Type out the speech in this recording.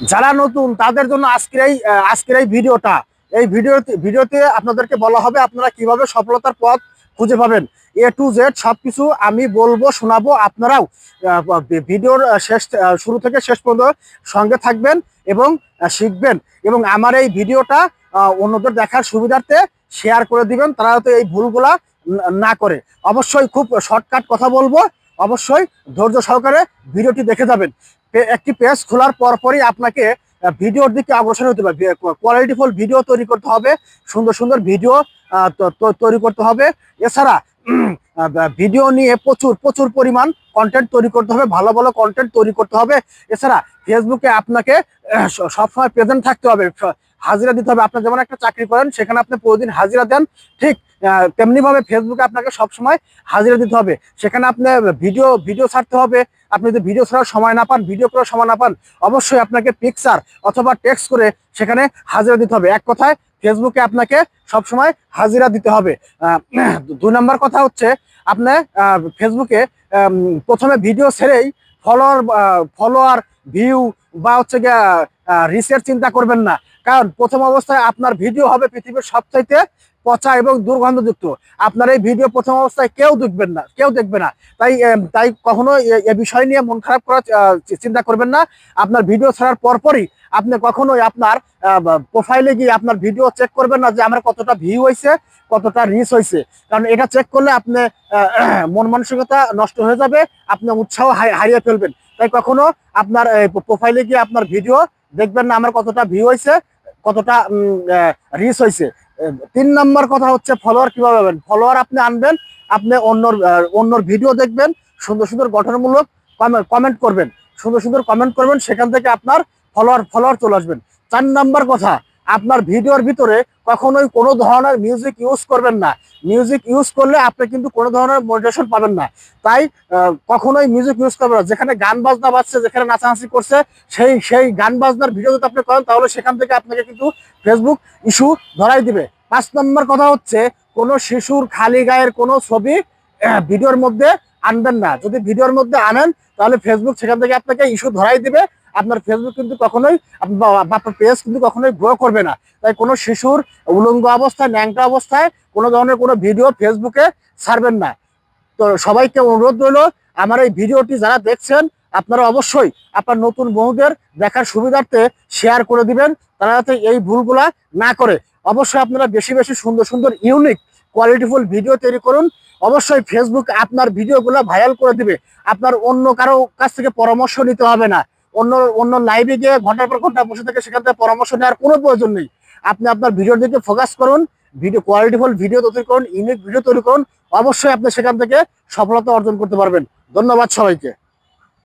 যারা নতুন, তাদের জন্য আজকের এই আজকের এই ভিডিওটা, এই ভিডিওতে ভিডিওতে আপনাদেরকে বলা হবে আপনারা কীভাবে সফলতার পথ খুঁজে পাবেন। এ টু জেড সব কিছু আমি বলব, শোনাবো, আপনারাও ভিডিওর শেষ শুরু থেকে শেষ পর্যন্ত সঙ্গে থাকবেন এবং শিখবেন এবং আমার এই ভিডিওটা অন্যদের দেখার সুবিধার্থে শেয়ার করে দিবেন, তারা যাতে এই ভুলগুলা ন- করে। অবশ্যই খুব শর্টকাট কথা বলব, অবশ্যই ধৈর্য সহকারে ভিডিওটি দেখে যাবেন। একটি পেজ খোলার পরপরই আপনাকে ভিডিওর দিকে অগ্রসর হতে হবে। কোয়ালিটিফুল ভিডিও তৈরি করতে হবে, সুন্দর সুন্দর ভিডিও তৈরি করতে হবে। এছাড়া ভিডিও নিয়ে প্রচুর প্রচুর পরিমাণ কন্টেন্ট তৈরি করতে হবে, ভালো ভালো কন্টেন্ট তৈরি করতে হবে। এছাড়া ফেসবুকে আপনাকে সবসময় প্রেজেন্ট থাকতে হবে। হাজিরা দিতে হবে। আপনি যেমন একটা চাকরি করেন, সেখানে আপনি প্রতিদিন হাজিরা দেন, ঠিক তেমনি ভাবে ফেসবুকে আপনাকে সবসময় হাজিরা দিতে হবে। সেখানে আপনি ভিডিও ভিডিও ছাড়তে হবে। আপনি যদি ভিডিও ছাড়ার সময় না পান ভিডিও করার সময় না পান, অবশ্যই আপনাকে পিকচার অথবা টেক্সট করে সেখানে হাজিরা দিতে হবে। এক কথায় ফেসবুকে আপনাকে সবসময় হাজিরা দিতে হবে। দুই নম্বর কথা হচ্ছে, আপনি ফেসবুকে প্রথমে ভিডিও ছেড়েই ফলোয়ার ফলোয়ার ভিউ বা হচ্ছে গিয়ে রিসের চিন্তা করবেন না। কারণ প্রথম অবস্থায় আপনার ভিডিও হবে পৃথিবীর সবচাইতে পচা এবং দুর্গন্ধযুক্ত। আপনার এই ভিডিও প্রথম অবস্থায় কেউ দেখবেন না, কেউ দেখবে না। তাই তাই কখনো এ- বিষয় নিয়ে মন খারাপ করার চিন্তা করবেন না। আপনার ভিডিও ছাড়ার পরপরই আপনি কখনোই আপনার প্রোফাইলে গিয়ে আপনার ভিডিও চেক করবেন না যে আমার কতটা ভিউ হয়েছে কতটা রিচ হয়েছে কারণ এটা চেক করলে আপনি মন মানসিকতা নষ্ট হয়ে যাবে, আপনি উৎসাহ হারিয়ে ফেলবেন। তাই কখনো আপনার প্রোফাইলে গিয়ে আপনার ভিডিও দেখবেন না আমার কতটা ভিউ হয়েছে কতটা রিচ হয়েছে তিন নম্বর কথা হচ্ছে ফলোয়ার কীভাবে পাবেন? ফলোয়ার আপনি আনবেন, আপনি অন্য অন্য ভিডিও দেখবেন, সুন্দর সুন্দর গঠনমূলক কমেন্ট করবেন। সুন্দর সুন্দর কমেন্ট করবেন, সেখান থেকে আপনার ফলোয়ার ফলোয়ার চলে আসবেন। চার নাম্বার কথা আপনার ভিডিওর ভিতরে কখনোই কোনো ধরনের মিউজিক ইউজ করবেন না। মিউজিক ইউজ করলে আপনি কিন্তু কোনো ধরনের মোটিভেশন পাবেন না। তাই কখনোই মিউজিক ইউজ করবেন না। যেখানে গান বাজনা বাজছে, যেখানে নাচানাচি করছে, সেই সেই গান বাজনার ভিডিও যদি আপনি করেন, তাহলে সেখান থেকে আপনাকে কিন্তু ফেসবুক ইস্যু ধরাই দিবে। পাঁচ নম্বর কথা হচ্ছে, কোনো শিশুর খালি গায়ের কোনো ছবি ভিডিওর মধ্যে আনবেন না। যদি ভিডিওর মধ্যে আনেন, তাহলে ফেসবুক সেখান থেকে আপনাকে ইস্যু ধরাই দিবে। আপনার ফেসবুক কিন্তু কখনোই আপনার পেজ কিন্তু কখনোই গ্রো করবে না। তাই কোনো শিশুর উলঙ্গ অবস্থায়, ন্যাংটা অবস্থায় কোনো ধরনের কোনো ভিডিও ফেসবুকে ছাড়বেন না। তো সবাইকে অনুরোধ রইল, আমার এই ভিডিওটি যারা দেখছেন, আপনারা অবশ্যই আপনার নতুন বন্ধুদের দেখার সুবিধার্থে শেয়ার করে দিবেন, তারা যাতে এই ভুলগুলা না করে। অবশ্যই আপনারা বেশি বেশি সুন্দর সুন্দর ইউনিক কোয়ালিটিফুল ভিডিও তৈরি করুন। অবশ্যই ফেসবুক আপনার ভিডিওগুলো ভাইরাল করে দিবে। আপনার অন্য কারও কাছ থেকে পরামর্শ নিতে হবে না। অন্য অন্য লাইভে গিয়ে ঘণ্টার পর ঘণ্টা বসে থেকে সেখান থেকে পরামর্শ নেওয়ার কোনো প্রয়োজন নেই। আপনি আপনার ভিডিওর দিকে ফোকাস করুন ভিডিও কোয়ালিটিফুল ভিডিও তৈরি করুন ইউনিক ভিডিও তৈরি করুন, অবশ্যই আপনি সেখান থেকে সফলতা অর্জন করতে পারবেন। ধন্যবাদ সবাইকে।